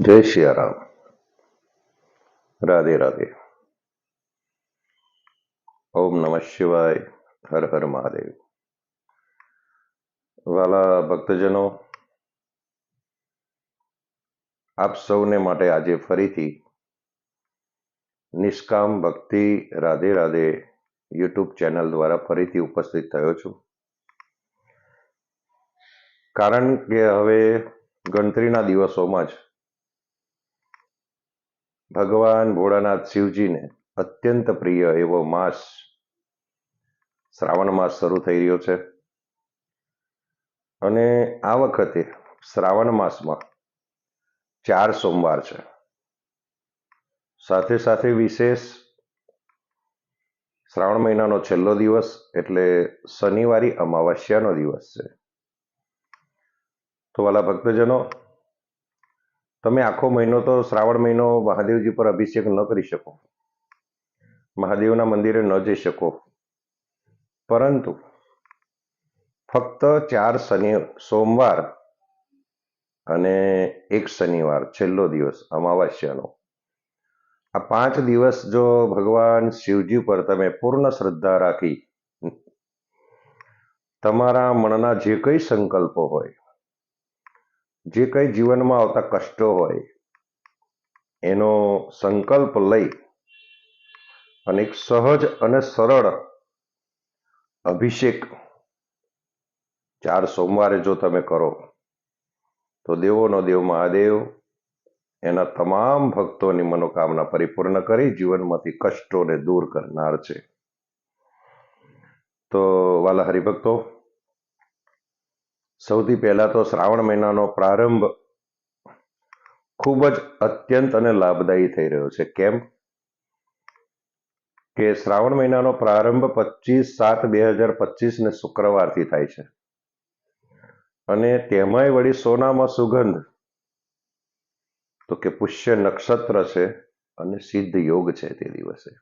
જય સિયારામ રાધે રાધે. ઓમ નમઃ શિવાય. હર હર મહાદેવ. વાલા ભક્તજનો, આપ સૌને માટે આજે ફરીથી નિષ્કામ ભક્તિ રાધે રાધે યુટ્યુબ ચેનલ દ્વારા ફરીથી ઉપસ્થિત થયો છું. કારણ કે હવે ગણતરીના દિવસોમાં જ ભગવાન ભોળાનાથ શિવજીને અત્યંત પ્રિય એવો માસ શ્રાવણ માસ શરૂ થઈ રહ્યો છે. અને આ વખતે શ્રાવણ માસમાં ચાર સોમવાર છે. સાથે સાથે વિશેષ શ્રાવણ મહિનાનો છેલ્લો દિવસ એટલે શનિવારી અમાવસ્યાનો દિવસ છે. તો વાલા ભક્તજનો તમે આખો મહિનો તો શ્રાવણ મહિનો મહાદેવજી પર અભિષેક ન કરી શકો. મહાદેવના મંદિરે ન જઈ શકો. પરંતુ ફક્ત ચાર શનિ, સોમવાર અને એક શનિવાર, છેલ્લો દિવસ, અમાવાસ્યાનો. આ પાંચ દિવસ જો ભગવાન શિવજી પર તમે પૂર્ણ શ્રદ્ધા રાખી, તમારા મનના જે કંઈ સંકલ્પો હોય જે કઈ જીવનમાં આવતા કષ્ટો હોય, એનો સંકલ્પ લઈ અને એક સહજ અને સરળ અભિષેક ચાર સોમવારે જો તમે કરો, તો દેવોનો દેવ મહાદેવ એના તમામ ભક્તોની મનોકામના પરિપૂર્ણ કરી જીવનમાંથી કષ્ટોને દૂર કરનાર છે. તો વાલા હરિભક્તો સૌથી પહેલા તો શ્રાવણ મહિનાનો પ્રારંભ ખૂબ જ અત્યંત અને લાભદાયી થઈ રહ્યો છે. કેમ? કે શ્રાવણ મહિનાનો પ્રારંભ પચીસ સાત બે હજાર પચીસ ને શુક્રવારથી થાય છે. અને તેમાંય વળી સોનામાં સુગંધ, તો કે પુષ્ય નક્ષત્ર છે અને સિદ્ધ યોગ છે તે દિવસે.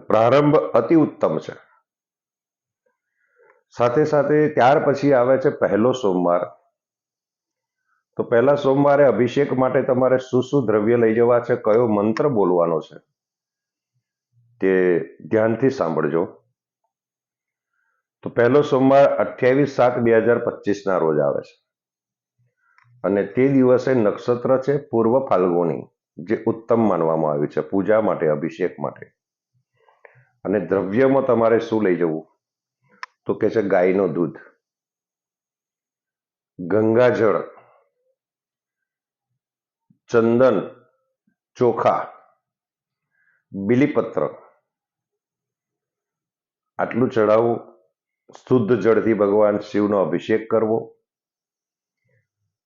પ્રારંભ અતિ ઉત્તમ છે. સાથે સાથે ત્યાર પછી આવે છે પહેલો સોમવાર. તો પહેલા સોમવારે અભિષેક માટે તમારે શું શું દ્રવ્ય લઈ જવા છે, કયો મંત્ર બોલવાનો છે, તે ધ્યાનથી સાંભળજો. તો પહેલો સોમવાર અઠ્યાવીસ સાત બે હજાર પચીસના રોજ આવે છે. અને તે દિવસે નક્ષત્ર છે, પૂર્વ ફાલ્ગુની, જે ઉત્તમ માનવામાં આવ્યું છે, પૂજા માટે, અભિષેક માટે. અને દ્રવ્યમાં તમારે શું લઈ જવું? તો કે છે ગાયનું દૂધ. ગંગાજળ, ચંદન, ચોખા, બિલીપત્ર. આટલું ચડાવવું શુદ્ધ જળથી ભગવાન શિવનો અભિષેક કરવો.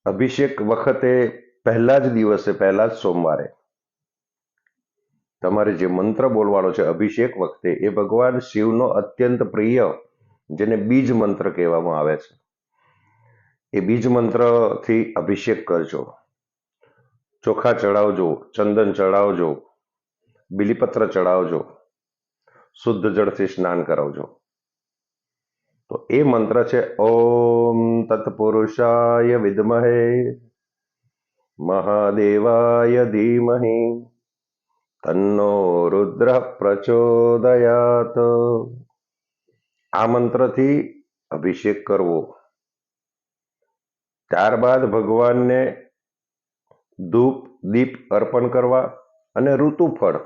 અભિષેક વખતે પહેલા જ દિવસે, પહેલા જ સોમવારે. તમારે જે મંત્ર બોલવાનો છે, અભિષેક વખતે, એ ભગવાન શિવનો અત્યંત પ્રિય જેને બીજ મંત્ર કહેવામાં આવે છે. એ બીજ મંત્રથી અભિષેક કરજો. ચોખા ચડાવજો ચંદન ચડાવજો બિલીપત્ર ચડાવજો શુદ્ધ જળથી સ્નાન કરાવજો. તો એ મંત્ર છે, ઓમ તત્પુરુષાય વિદ્મહે, મહાદેવાય ધીમહિ, તન્નો રુદ્ર પ્રચોદયાત. આ મંત્રથી અભિષેક કરવો. ત્યારબાદ ભગવાનને ધૂપ, દીપ અર્પણ કરવા અને ઋતુ ફળ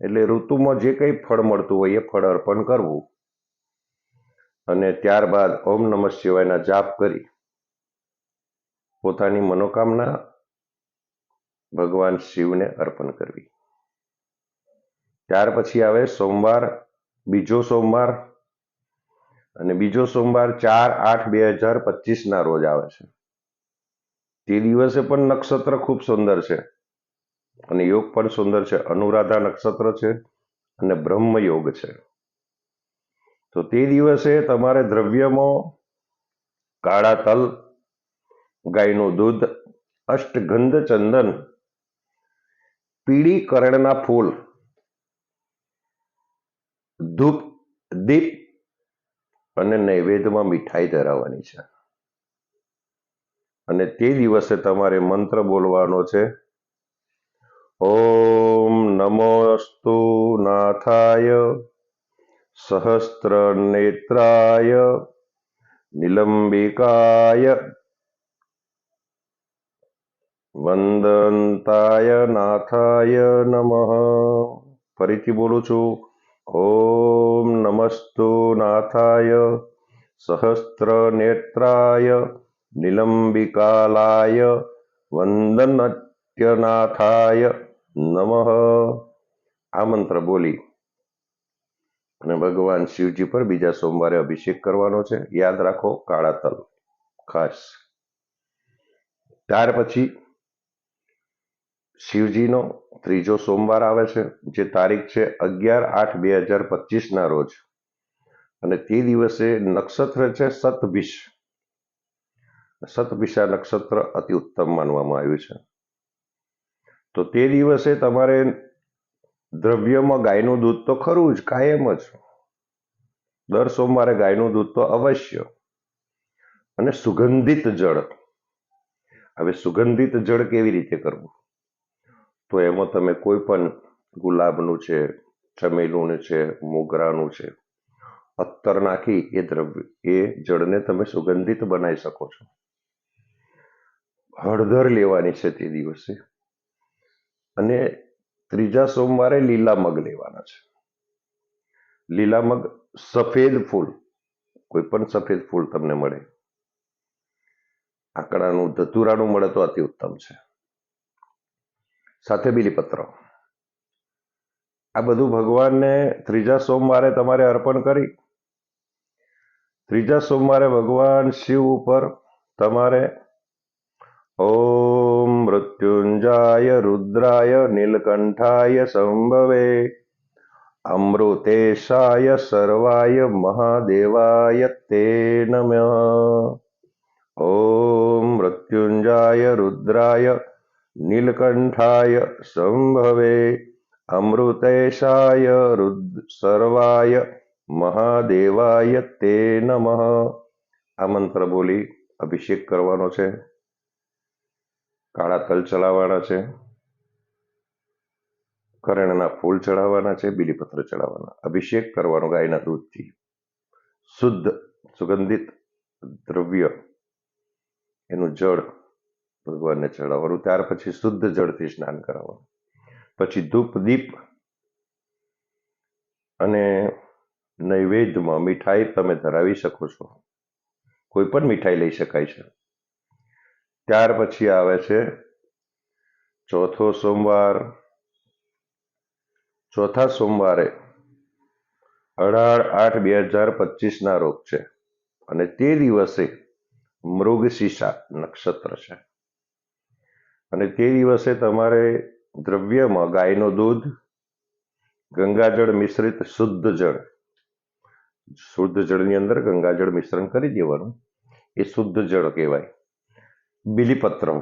એટલે ઋતુમાં જે કંઈ ફળ મળતું હોય એ ફળ અર્પણ કરવું. અને ત્યારબાદ ઓમ નમઃ શિવાયના જાપ કરી. પોતાની મનોકામના ભગવાન શિવને અર્પણ કરવી. ત્યાર પછી આવે સોમવાર, બીજો સોમવાર અને બીજો સોમવાર ચાર આઠ બે હજાર પચીસના રોજ આવે છે. તે દિવસે પણ નક્ષત્ર ખૂબ સુંદર છે અને યોગ પણ સુંદર છે. અનુરાધા નક્ષત્ર છે અને બ્રહ્મ યોગ છે. તો તે દિવસે તમારે દ્રવ્યમાં કાળા તલ, ગાયનું દૂધ, અષ્ટગંધ ચંદન, પીળી કરણના ફૂલ, ધૂપ, દીપ અને નૈવેદ્યમાં મીઠાઈ ધરાવવાની છે. અને તે દિવસે તમારે મંત્ર બોલવાનો છે. ઓમ નમોસ્તુ નાથાય સહસ્ત્ર નેત્રાય નિલંબિકાય વંદંતાય નાથાય નમઃ. ફરીથી બોલું છું. ઓમ નમસ્તુ નાથાય સહસ્ત્ર નેત્રાય નિલંબિકાલાય વંદનત્યનાથાય નમઃ આ મંત્ર બોલી અને ભગવાન શિવજી પર બીજા સોમવારે અભિષેક કરવાનો છે. યાદ રાખો, કાળા તલ, ખાસ. ત્યાર પછી શિવજીનો ત્રીજો સોમવાર આવે છે, જે તારીખ છે અગિયાર આઠ બે હજાર પચીસના રોજ. અને તે દિવસે નક્ષત્ર છે સતભિષ. સતભિષા નક્ષત્ર અતિ ઉત્તમ માનવામાં આવ્યું છે. તો તે દિવસે તમારે દ્રવ્યમાં ગાયનું દૂધ તો ખરું જ, કાયમ જ. દર સોમવારે ગાયનું દૂધ તો અવશ્ય. અને સુગંધિત જળ. હવે સુગંધિત જળ કેવી રીતે કરવું? તો એમાં તમે કોઈ પણ ગુલાબનું છે, ચમેલું છે, મોગરાનું છે, અત્તર નાખી એ દ્રવ્ય, એ જળને તમે સુગંધિત બનાવી શકો છો. હળદર લેવાની છે તે દિવસે. અને ત્રીજા સોમવારે લીલા મગ લેવાના છે. લીલા મગ સફેદ ફૂલ, કોઈ પણ સફેદ ફૂલ તમને મળે. આકડાનું, ધતુરાનું મળે તો અતિ ઉત્તમ છે. સાથે બિલીપત્ર. આ બધું ભગવાનને ત્રીજા સોમવારે તમારે અર્પણ કરી. ત્રીજા સોમવારે ભગવાન શિવ ઉપર તમારે ઓમ મૃત્યુંજાય રુદ્રાય નીલકંઠાય સંભવે, અમૃતેશાય સર્વાય મહાદેવાય તે નમ. ઓમ મૃત્યુંજાય રુદ્રાય નીલકંઠાય સંભવે, અમૃતેશાય રુદ્ર સર્વાય મહાદેવાય તે નમઃ. આ મંત્ર બોલી અભિષેક કરવાનો છે. કાળા તલ ચડાવવાના છે. કરેણના ફૂલ ચડાવવાના છે. બીલીપત્ર ચડાવવાના. અભિષેક કરવાનો ગાયના દૂધથી. શુદ્ધ સુગંધિત દ્રવ્ય. એનું જળ ભગવાનને ચડાવવાનું, ત્યાર પછી શુદ્ધ જળથી સ્નાન કરાવવાનું. પછી ધૂપ, દીપ અને નૈવેદ્યમાં મીઠાઈ તમે ધરાવી શકો છો. કોઈ પણ મીઠાઈ લઈ શકાય છે. ત્યાર પછી આવે છે ચોથો સોમવાર. ચોથા સોમવારે અઢાર આઠ બે હજાર પચીસના રોગ છે. અને તે દિવસે મૃગશીષા નક્ષત્ર છે. અને તે દિવસે તમારે દ્રવ્યમાં ગાયનું દૂધ, ગંગાજળ મિશ્રિત શુદ્ધ જળ, શુદ્ધ જળની અંદર ગંગાજળ મિશ્રણ કરી દેવાનું. એ શુદ્ધ જળ કહેવાય. બિલીપત્રમ,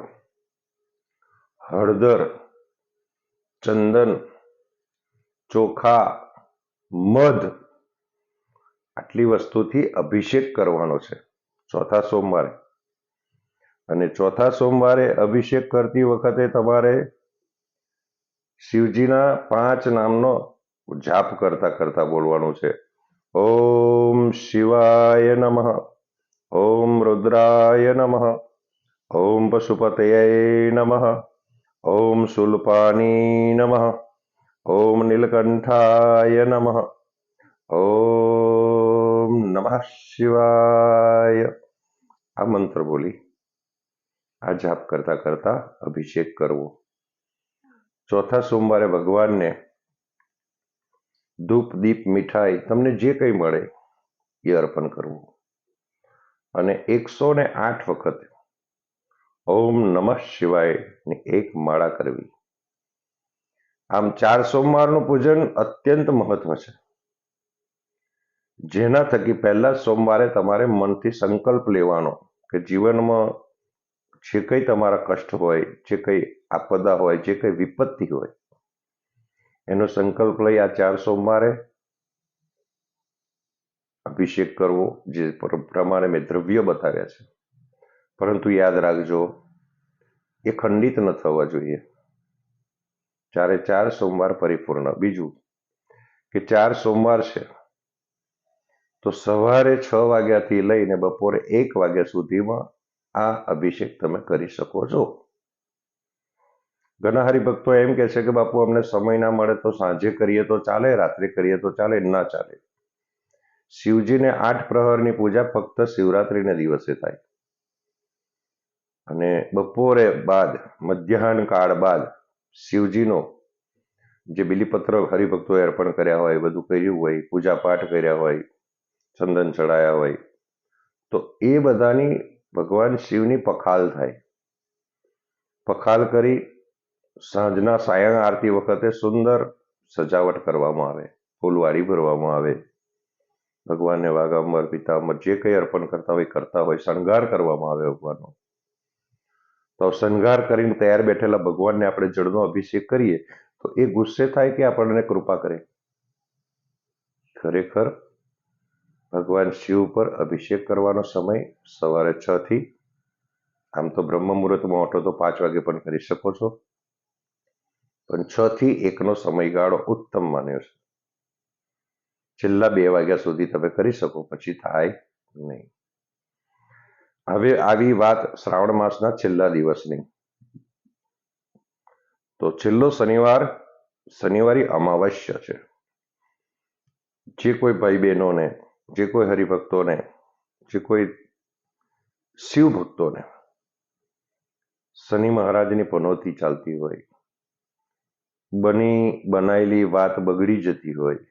હળદર, ચંદન, ચોખા, મધ, આટલી વસ્તુથી અભિષેક કરવાનો છે ચોથા સોમવારે. અને ચોથા સોમવારે અભિષેક કરતી વખતે તમારે શિવજીના પાંચ નામનો જાપ કરતા કરતા બોલવાનું છે. ઓમ શિવાય નમઃ, ઓમ રુદ્રાય નમઃ, ઓમ પશુપતય નમઃ, ઓમ શુલ્પાની નમઃ, ઓમ નીલકંઠાય નમઃ, ઓમ નમઃ શિવાય. આ મંત્ર બોલી. આ જાપ કરતા કરતા અભિષેક કરવો. ચોથા સોમવારે ભગવાનને ધૂપ, દીપ, મીઠાઈ તમને જે કંઈ મળે એ અર્પણ કરવું. અને એકસો ને આઠ વખત ઓમ નમઃ શિવાયની એક માળા કરવી. આમ ચાર સોમવારનું પૂજન અત્યંત મહત્વ છે. જેના થકી પહેલા સોમવારે તમારે મનથી સંકલ્પ લેવાનો કે જીવનમાં જે કંઈ તમારા કષ્ટ હોય, જે કંઈ આપદા હોય, જે કંઈ વિપત્તિ હોય, એનો સંકલ્પ લઈ આ ચાર સોમવારે અભિષેક કરવો, જે પ્રમાણે મેં દ્રવ્ય બતાવ્યા છે. પરંતુ યાદ રાખજો, એ ખંડિત ન થવા જોઈએ. ચારે ચાર સોમવાર પરિપૂર્ણ. બીજું કે ચાર સોમવાર છે, તો સવારે છ વાગ્યાથી લઈને બપોરે એક વાગ્યા સુધીમાં આ અભિષેક તમે કરી શકો છો. ઘણા હરિભક્તો એમ કહે છે કે બાપુ, અમને સમય ના મળે તો સાંજે કરીએ તો ચાલે, રાત્રે કરીએ તો ચાલે, ના ચાલે. શિવજીને આઠ પ્રહરની પૂજા ફક્ત શિવરાત્રિને દિવસે થાય. અને બપોરે બાદ, મધ્યાહન કાળ બાદ શિવજીનો જે બિલીપત્ર હરિભક્તોએ અર્પણ કર્યા હોય બધું કર્યું હોય પૂજા પાઠ કર્યા હોય, ચંદન ચડાયા હોય, તો એ બધાની ભગવાન શિવની પખાલ થાય. પખાલ કરી સાંજના સાયણ આરતી વખતે સુંદર સજાવટ કરવામાં આવે. ફૂલવાડી ભરવામાં આવે. ભગવાનને વાઘાંબર પિતાંબર જે કંઈ અર્પણ કરતા હોય કરતા હોય. શણગાર કરવામાં આવે ભગવાનનો. તો શણગાર કરીને તૈયાર બેઠેલા ભગવાનને આપણે જળનો અભિષેક કરીએ તો એ ગુસ્સે થાય કે આપણને કૃપા કરે? ખરેખર ભગવાન શિવ પર અભિષેક કરવાનો સમય સવારે છ થી, આમ તો બ્રહ્મ મુહૂર્તમાં ઓટો તો પાંચ વાગે પણ કરી શકો છો. પણ છ થી એકનો સમયગાળો ઉત્તમ માન્યો છે. છેલ્લા બે વાગ્યા સુધી તમે કરી શકો, પછી થાય નહીં. હવે આવી વાત શ્રાવણ માસના છેલ્લા દિવસની. તો છેલ્લો શનિવાર, શનિવારી અમાવસ્યા છે. જે કોઈ ભાઈ બહેનોને જે કોઈ હરિભક્તોને, જે કોઈ શિવ ભક્તોને શનિ મહારાજની પનોતી ચાલતી હોય, બની બનાયેલી વાત બગડી જતી હોય,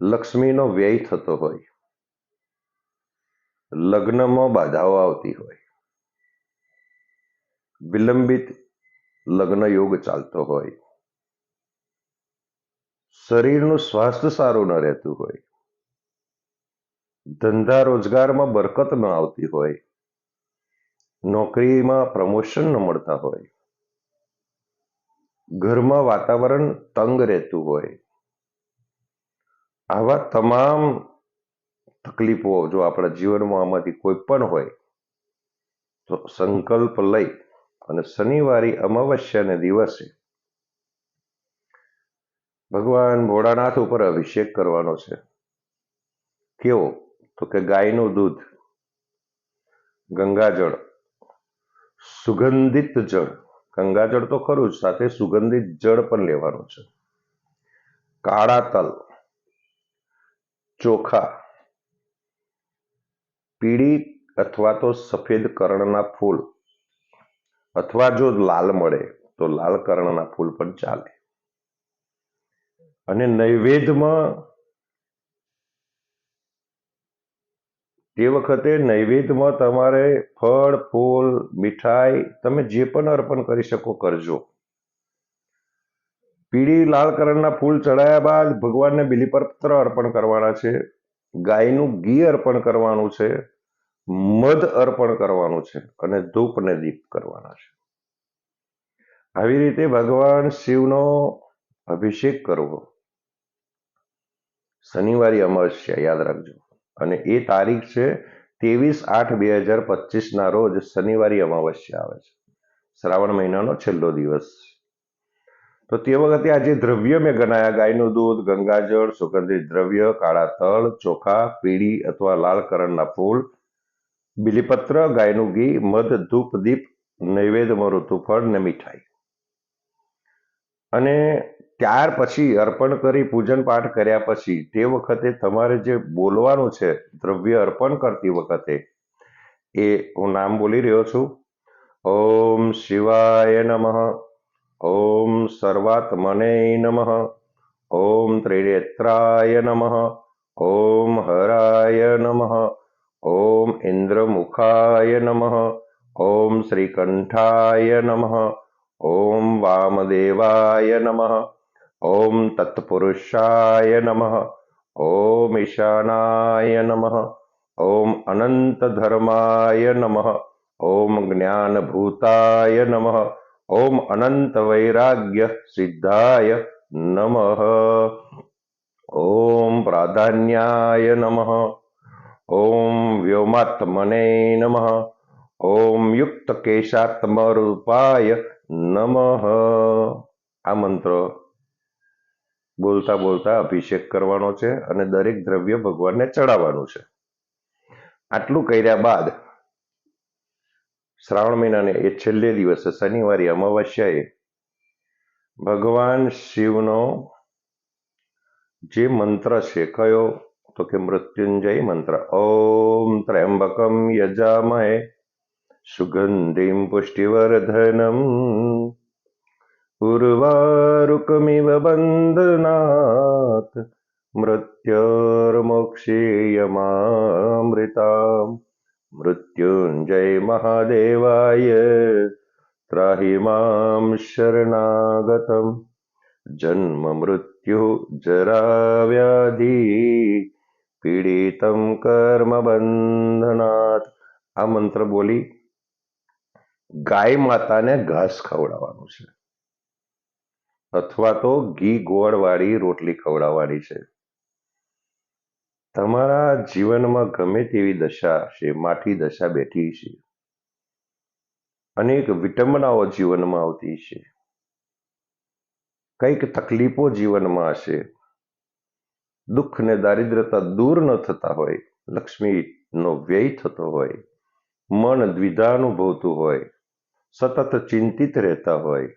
લક્ષ્મીનો વ્યય થતો હોય, લગ્નમાં બાધાઓ આવતી હોય, વિલંબિત લગ્ન યોગ ચાલતો હોય શરીરનું સ્વાસ્થ્ય સારું ન રહેતું હોય, ધંધા રોજગારમાં બરકત ન આવતી હોય, નોકરીમાં પ્રમોશન ન મળતા હોય, ઘરમાં વાતાવરણ તંગ રહેતું હોય, આવા તમામ તકલીફો જો આપણા જીવનમાં આમાંથી કોઈ પણ હોય, તો સંકલ્પ લઈ અને શનિવારી, અમાવસ્યાને દિવસે ભગવાન ભોળાનાથ ઉપર અભિષેક કરવાનો છે. કેવો? તો કે ગાયનું દૂધ, ગંગાજળ, સુગંધિત જળ. ગંગાજળ તો ખરું જ, સાથે સુગંધિત જળ પણ લેવાનું છે. કાળા તલ, ચોખા, પીળી અથવા તો સફેદ કરણના ફૂલ. અથવા જો લાલ મળે, તો લાલ કર્ણના ફૂલ પણ ચાલે. અને નૈવેદ્યમાં તે વખતે નૈવેદ્યમાં તમારે ફળ, ફૂલ, મીઠાઈ, તમે જે પણ અર્પણ કરી શકો કરજો. પીળી, લાલ કલરના ફૂલ ચડાયા બાદ ભગવાનને બિલીપત્ર અર્પણ કરવાના છે. ગાયનું ઘી અર્પણ કરવાનું છે. મધ અર્પણ કરવાનું છે અને ધૂપ ને દીપ કરવાના છે. આવી રીતે ભગવાન શિવનો અભિષેક કરવો. શનિવારી અમાવસ્યા યાદ રાખજો. અને એ તારીખ છે ત્રેવીસ આઠ બે હજાર પચીસના રોજ શનિવારી અમાવસ્યા આવે છે. શ્રાવણ મહિનાનો છેલ્લો દિવસ તો તે વખતે આ દ્રવ્ય મેં ગણાયા, ગાયનું દૂધ, ગંગાજળ, સુગંધિત દ્રવ્ય, કાળા તલ, ચોખા, પીળી અથવા લાલ કરણના ફૂલ, બિલીપત્ર, ગાયનું ઘી, મધ, ધૂપ, દીપ, નૈવેદ્યમાં ઋતુફળ ને મીઠાઈ. અને ત્યાર પછી અર્પણ કરી પૂજન પાઠ કર્યા પછી તે વખતે તમારે જે બોલવાનું છે, દ્રવ્ય અર્પણ કરતી વખતે, એ હું નામ બોલી રહ્યો છું. ઓમ શિવાય નમઃ. ઓમ સર્વાત્મને નમઃ. ઓમ ત્રિનેત્રાય નમઃ. ઓમ હરાય નમઃ. ઓમ ઇન્દ્રમુખાય નમઃ. ઓમ શ્રીકંઠાય નમઃ. ઓમ વામદેવાય નમઃ. ઓમ તત્પુરુષાય નમઃ ઓમ ઈશાનાય નમઃ ઓમ અનંતધર્માય નમઃ ઓમ જ્ઞાનભૂતાય નમઃ ઓમ અનંત વૈરાગ્ય સિદ્ધાય નમઃ ઓમ પ્રાધાન્યાય નમઃ ઓમ વ્યોમાત્મને નમઃ ઓમ યુક્ત કેશાત્મરૂપાય નમઃ આ મંત્ર બોલતા બોલતા અભિષેક કરવાનો છે અને દરેક દ્રવ્ય ભગવાનને ચડાવવાનું છે. આટલું કર્યા બાદ શ્રાવણ મહિનાને એ છેલ્લે દિવસે શનિવારે અમાવસ્યાએ ભગવાન શિવનો જે મંત્ર છે કયો? તો કે મૃત્યુંજય મંત્ર. ઓમ ત્રયંબકમ યજામહે સુગંધિમ પુષ્ટિવર્ધનમ ઉર્વારુકમિવ બંધનાત મૃત્યોર્મોક્ષીયમામૃતામ મૃત્યુંજય મહાદેવાય ત્રાહિ મામ શરણાગતમ જન્મ મૃત્યુ જરા વ્યાધિ પીડિતમ કર્મ બંધનાથ આ મંત્ર બોલી ગાય માતાને ઘાસ ખવડાવવાનું છે અથવા તો ઘી ગોળવાળી રોટલી ખવડાવવાની છે. તમારા જીવનમાં ગમે તેવી દશા છે, માઠી દશા બેઠી છે. અનેક વિટંબનાઓ જીવનમાં આવતી છે. કંઈક તકલીફો જીવનમાં હશે. દુઃખ ને દારિદ્રતા દૂર ન થતા હોય. લક્ષ્મીનો વ્યય થતો હોય. મન દ્વિધા અનુભવતું હોય. સતત ચિંતિત રહેતા હોય.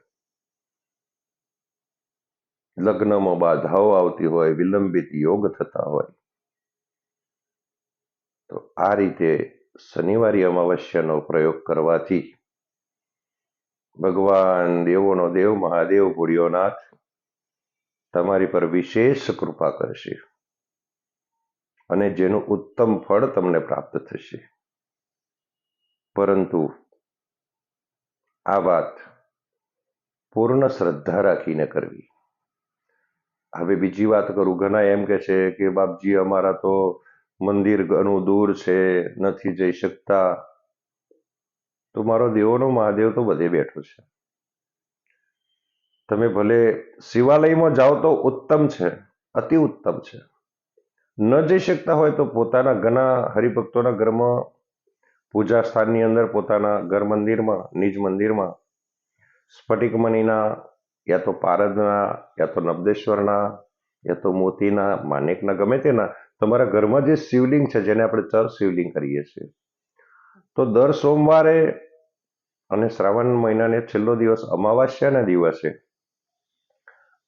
લગ્નમાં બાધાઓ આવતી હોય, વિલંબિત યોગ થતા હોય. તો આ રીતે શનિવારી અમાવસ્યાનો પ્રયોગ કરવાથી ભગવાન દેવોનો દેવ, મહાદેવ ભોળિયોનાથ તમારી પર વિશેષ કૃપા કરશે અને જેનું ઉત્તમ ફળ તમને પ્રાપ્ત થશે. પરંતુ આ વાત પૂર્ણ શ્રદ્ધા રાખીને કરવી. હવે બીજી વાત કરું ઘણા એમ કે છે કે બાપજી, અમારા તો મંદિર ઘણું દૂર છે, નથી જઈ શકતા. તો મારો દેવોનો મહાદેવ તો બધે બેઠો છે. તમે ભલે શિવાલયમાં જાઓ તો ઉત્તમ છે, અતિ ઉત્તમ છે. ન જઈ શકતા હોય તો પોતાના ઘણા હરિભક્તોના ઘરમાં, પૂજા સ્થાનની અંદર પોતાના ઘર મંદિરમાં, નિજ મંદિરમાં સ્ફટિક મણીના યા તો પારદના યા તો નબદેશ્વરના, યા તો મોતીના માનેકના ગમે તેના, તમારા ઘરમાં જે શિવલિંગ છે, જેને આપણે ચર શિવલિંગ કરીએ છીએ. તો દર સોમવારે અને શ્રાવણ મહિનાને છેલ્લો દિવસ અમાવાસ્યાના દિવસે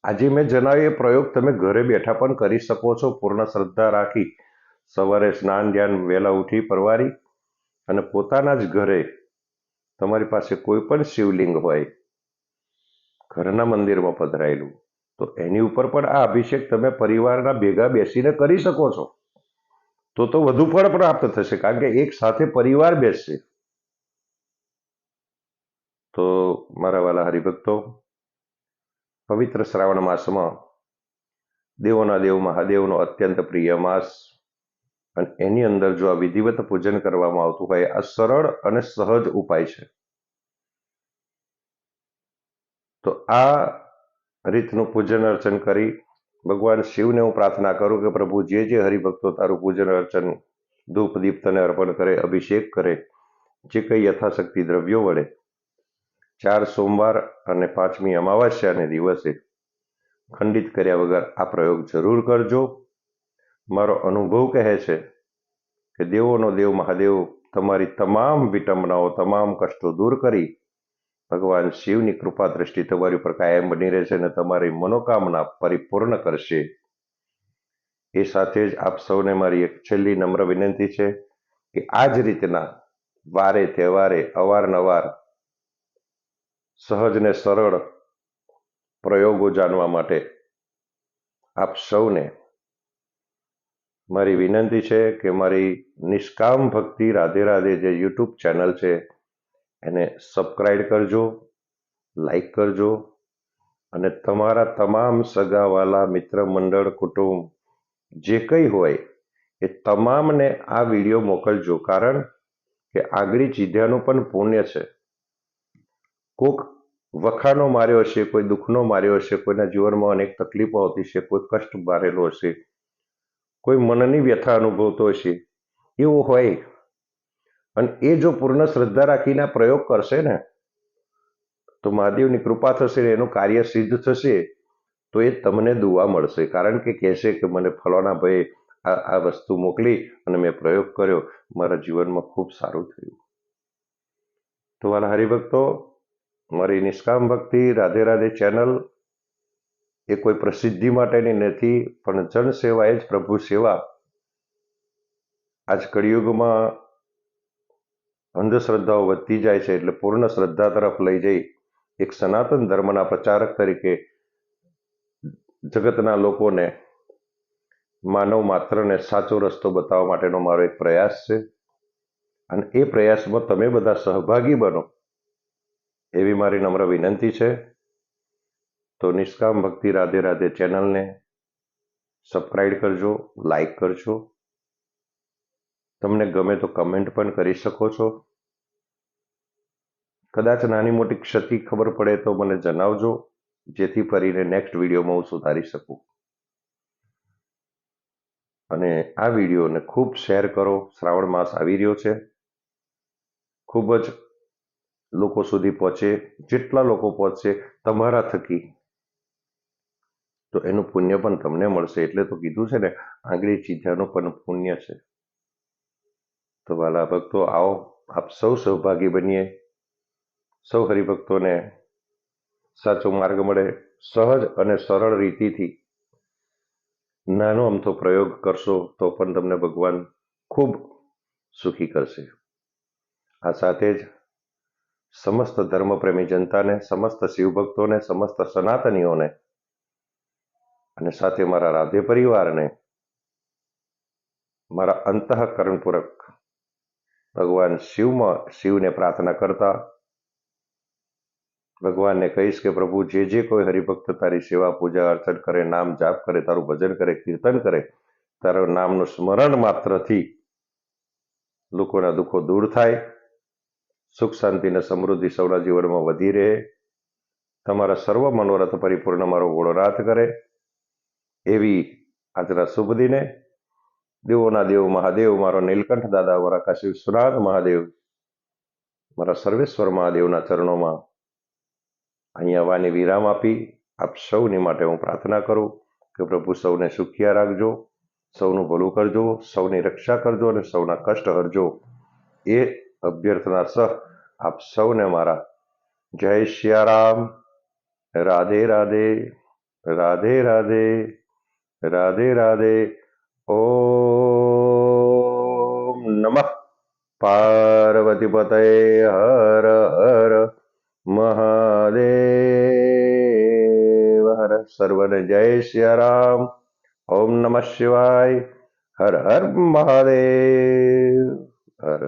આજે મેં જણાવ્યું એ પ્રયોગ તમે ઘરે બેઠા પણ કરી શકો છો. પૂર્ણ શ્રદ્ધા રાખી સવારે સ્નાન ધ્યાન વહેલા ઉઠી પરવારી અને પોતાના જ ઘરે તમારી પાસે કોઈ પણ શિવલિંગ હોય ઘરના મંદિરમાં પધરાયેલું. તો એની ઉપર પણ આ અભિષેક તમે પરિવારના ભેગા બેસીને કરી શકો છો. તો તો વધુ ફળ પ્રાપ્ત થશે, કારણ કે એક સાથે પરિવાર બેસશે. તો મારા વાલા હરિભક્તો, પવિત્ર શ્રાવણ માસમાં દેવોના દેવ, મહાદેવનો અત્યંત પ્રિય માસ અને એની અંદર જો આ વિધિવત પૂજન કરવામાં આવતું હોય, આ સરળ અને સહજ ઉપાય છે. તો આ રીતનું પૂજન અર્ચન કરી ભગવાન શિવને હું પ્રાર્થના કરું કે પ્રભુ જે જે હરિભક્તો તારું પૂજન અર્ચન, ધૂપ, દીપ તને અર્પણ કરે, અભિષેક કરે, જે કંઈ યથાશક્તિ દ્રવ્યો વડે ચાર સોમવાર અને પાંચમી અમાવાસ્યાને દિવસે ખંડિત કર્યા વગર આ પ્રયોગ જરૂર કરજો. મારો અનુભવ કહે છે કે દેવોનો દેવ મહાદેવ તમારી તમામ વિટંબનાઓ, તમામ કષ્ટો દૂર કરી ભગવાન શિવની કૃપા દ્રષ્ટિ તમારી ઉપર કાયમ બની રહેશે અને તમારી મનોકામના પરિપૂર્ણ કરશે. એ સાથે જ આપ સૌને મારી એક છેલ્લી નમ્ર વિનંતી છે કે આ જ રીતના વારે તહેવારે અવારનવાર સહજ ને સરળ પ્રયોગો જાણવા માટે આપ સૌને મારી વિનંતી છે કે મારી નિષ્કામ ભક્તિ રાધે રાધે જે યુટ્યુબ ચેનલ છે એને સબસ્ક્રાઈબ કરજો લાઈક કરજો અને તમારા તમામ સગાવાલા મિત્ર મંડળ કુટુંબ જે કંઈ હોય એ તમામને આ વીડિયો મોકલજો. કારણ કે આગળી ચીધ્યાનું પણ પુણ્ય છે. કોક વખાનો માર્યો હશે, કોઈ દુઃખનો માર્યો હશે, કોઈના જીવનમાં અનેક તકલીફો આવતી છે કોઈ કષ્ટ મારેલો હશે, કોઈ મનની વ્યથા અનુભવતો હશે, એવું હોય અને એ જો પૂર્ણ શ્રદ્ધા રાખીને પ્રયોગ કરશે ને, તો મહાદેવની કૃપા થશે એનું કાર્ય સિદ્ધ થશે, તો એ તમને દુવા મળશે. કારણ કે કહેશે કે મને ફલાણા ભાઈ આ આ વસ્તુ મોકલી અને મેં પ્રયોગ કર્યો. મારા જીવનમાં ખૂબ સારું થયું. તો વાલા હરિભક્તો, મારી નિષ્કામ ભક્તિ રાધે રાધે ચેનલ એ કોઈ પ્રસિદ્ધિ માટેની નથી, પણ જનસેવા એ જ પ્રભુ સેવા. આજ કળિયુગમાં અંધશ્રદ્ધાઓ વધતી જાય છે એટલે પૂર્ણ શ્રદ્ધા તરફ લઈ જઈ એક સનાતન ધર્મના પ્રચારક તરીકે જગતના લોકોને માનવ માત્રને સાચો રસ્તો બતાવવા માટેનો મારો એક પ્રયાસ છે. અને એ પ્રયાસમાં તમે બધા સહભાગી બનો એવી મારી નમ્ર વિનંતી છે. તો નિષ્કામ ભક્તિ રાધે રાધે ચેનલને સબસ્ક્રાઈબ કરજો લાઈક કરજો. તમને ગમે તો કમેન્ટ પણ કરી શકો છો. કદાચ નાની મોટી ક્ષતિ ખબર પડે તો મને જણાવજો, જેથી કરીને નેક્સ્ટ વિડીયોમાં હું સુધારી શકું. અને આ વિડીયોને ખૂબ શેર કરો. શ્રાવણ માસ આવી રહ્યો છે. ખૂબ જ લોકો સુધી પહોંચે. જેટલા લોકો પહોંચશે તમારા થકી તો એનું પુણ્ય પણ તમને મળશે. એટલે તો કીધું છે ને, આંગળી ચીજાનું પણ પુણ્ય છે. તો વાલા ભક્તો આવો, આપ સૌ સહભાગી બનીએ. સૌ હરિભક્તોને સાચો માર્ગ મળે, સહજ અને સરળ રીતિથી. નાનો અમથો પ્રયોગ કરશો, તો પણ તમને ભગવાન ખૂબ સુખી કરશે. આ સાથે જ સમસ્ત ધર્મપ્રેમી જનતાને, સમસ્ત શિવભક્તોને, સમસ્ત સનાતનીઓને અને સાથે મારા રાધે પરિવારને મારા અંતઃકરણપૂર્વક ભગવાન શિવમાં, શિવને પ્રાર્થના કરતા ભગવાનને કહીશ કે પ્રભુ, જે જે કોઈ હરિભક્ત તારી સેવા, પૂજા, અર્ચન કરે, નામ જાપ કરે, તારું ભજન કરે, કીર્તન કરે, તારો નામનું સ્મરણ માત્રથી લોકોના દુઃખો દૂર થાય, સુખ, શાંતિ અને સમૃદ્ધિ સૌના જીવનમાં વધી રહે, તમારા સર્વ મનોરથ પરિપૂર્ણ, મારો ગોળનાથ કરે, એવી આજના શુભ દિને દેવોના દેવ, મહાદેવ, મારો નીલકંઠ દાદા, મારા કાશી વિશ્વનાથ મહાદેવ, મારા સર્વેશ્વર મહાદેવના ચરણોમાં અહીંયા આવવાની વિરામ આપી આપ સૌની માટે હું પ્રાર્થના કરું કે પ્રભુ સૌને સુખિયા રાખજો, સૌનું ભલું કરજો, સૌની રક્ષા કરજો અને સૌના કષ્ટ હરજો. એ અભ્યર્થના સહ આપ સૌને મારા જય શિયારામ રાધે રાધે રાધે રાધે રાધે રાધે. ઓમ નમઃ પાર્વતી પતય હર હર મહાદેવ હર સર્વને જય સિયારામ ઓમ નમઃ શિવાય હર હર મહાદેવ હર